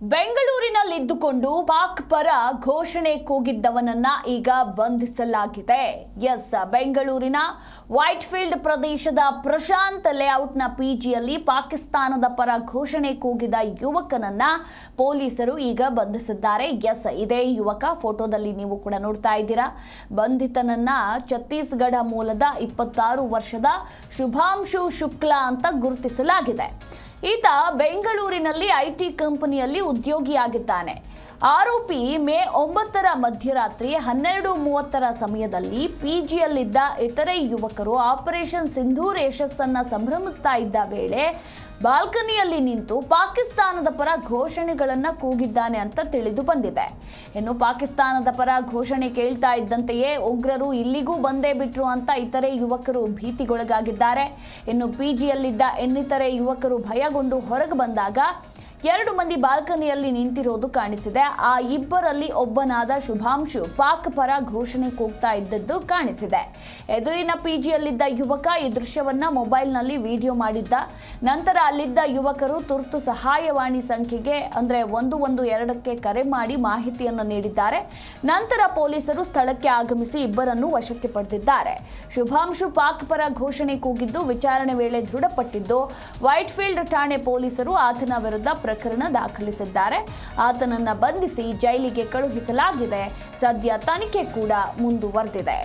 ಬೆಂಗಳೂರಿನಲ್ಲಿದ್ದುಕೊಂಡು ಪಾಕ್ ಪರ ಘೋಷಣೆ ಕೂಗಿದ್ದವನನ್ನ ಈಗ ಬಂಧಿಸಲಾಗಿದೆ. ಎಸ್, ಬೆಂಗಳೂರಿನ ವೈಟ್ಫೀಲ್ಡ್ ಪ್ರದೇಶದ ಪ್ರಶಾಂತ್ ಲೇಔಟ್ನ ಪಿಜಿಯಲ್ಲಿ ಪಾಕಿಸ್ತಾನದ ಪರ ಘೋಷಣೆ ಕೂಗಿದ ಯುವಕನನ್ನ ಪೊಲೀಸರು ಈಗ ಬಂಧಿಸಿದ್ದಾರೆ. ಎಸ್, ಇದೇ ಯುವಕ. ಫೋಟೋದಲ್ಲಿ ನೀವು ಕೂಡ ನೋಡ್ತಾ ಇದ್ದೀರಾ. ಬಂಧಿತನನ್ನ ಛತ್ತೀಸ್ಗಢ ಮೂಲದ ಇಪ್ಪತ್ತಾರು ವರ್ಷದ ಶುಭಾಂಶು ಶುಕ್ಲಾ ಅಂತ ಗುರುತಿಸಲಾಗಿದೆ. ಈತ ಬೆಂಗಳೂರಿನಲ್ಲಿ ಐಟಿ ಕಂಪನಿಯಲ್ಲಿ ಉದ್ಯೋಗಿಯಾಗಿದ್ದಾನೆ. ಆರೋಪಿ ಮೇ ಒಂಬತ್ತರ ಮಧ್ಯರಾತ್ರಿ ಹನ್ನೆರಡು ಮೂವತ್ತರ ಸಮಯದಲ್ಲಿ ಪಿಜಿಯಲ್ಲಿದ್ದ ಇತರೆ ಯುವಕರು ಆಪರೇಷನ್ ಸಿಂಧೂರ್ ಯಶಸ್ಸನ್ನ ಸಂಭ್ರಮಿಸ್ತಾ ಇದ್ದ ವೇಳೆ ಬಾಲ್ಕನಿಯಲ್ಲಿ ನಿಂತು ಪಾಕಿಸ್ತಾನದ ಪರ ಘೋಷಣೆಗಳನ್ನು ಕೂಗಿದ್ದಾನೆ ಅಂತ ತಿಳಿದು ಬಂದಿದೆ. ಇನ್ನು ಪಾಕಿಸ್ತಾನದ ಪರ ಘೋಷಣೆ ಕೇಳ್ತಾ ಇದ್ದಂತೆಯೇ ಉಗ್ರರು ಇಲ್ಲಿಗೂ ಬಂದೇ ಬಿಟ್ರು ಅಂತ ಇತರೆ ಯುವಕರು ಭೀತಿಗೊಳಗಾಗಿದ್ದಾರೆ. ಇನ್ನು ಪಿಜಿಯಲ್ಲಿದ್ದ ಇನ್ನಿತರೆ ಯುವಕರು ಭಯಗೊಂಡು ಹೊರಗೆ ಬಂದಾಗ ಎರಡು ಮಂದಿ ಬಾಲ್ಕನಿಯಲ್ಲಿ ನಿಂತಿರೋದು ಕಾಣಿಸಿದೆ. ಆ ಇಬ್ಬರಲ್ಲಿ ಒಬ್ಬನಾದ ಶುಭಾಂಶು ಪಾಕ್ ಪರ ಘೋಷಣೆ ಕೂಗ್ತಾ ಇದ್ದದ್ದು ಕಾಣಿಸಿದೆ. ಎದುರಿನ ಪಿಜಿಯಲ್ಲಿದ್ದ ಯುವಕ ಈ ದೃಶ್ಯವನ್ನ ಮೊಬೈಲ್ನಲ್ಲಿ ವಿಡಿಯೋ ಮಾಡಿದ್ದ. ನಂತರ ಅಲ್ಲಿದ್ದ ಯುವಕರು ತುರ್ತು ಸಹಾಯವಾಣಿ ಸಂಖ್ಯೆಗೆ, ಅಂದ್ರೆ ಒಂದು ಒಂದು ಎರಡಕ್ಕೆ ಕರೆ ಮಾಡಿ ಮಾಹಿತಿಯನ್ನು ನೀಡಿದ್ದಾರೆ. ನಂತರ ಪೊಲೀಸರು ಸ್ಥಳಕ್ಕೆ ಆಗಮಿಸಿ ಇಬ್ಬರನ್ನು ವಶಕ್ಕೆ ಪಡೆದಿದ್ದಾರೆ. ಶುಭಾಂಶು ಪಾಕ್ ಪರ ಘೋಷಣೆ ಕೂಗಿದ್ದು ವಿಚಾರಣೆ ವೇಳೆ ದೃಢಪಟ್ಟಿದ್ದು. ವೈಟ್ಫೀಲ್ಡ್ ಠಾಣೆ ಪೊಲೀಸರು ಆತನ ವಿರುದ್ಧ ಪ್ರಕರಣ ದಾಖಲಿಸಿದ್ದಾರೆ. ಆತನನ್ನ ಬಂಧಿಸಿ ಜೈಲಿಗೆ ಕಳುಹಿಸಲಾಗಿದೆ. ಸದ್ಯ ತನಿಖೆ ಕೂಡ ಮುಂದುವರೆದಿದೆ.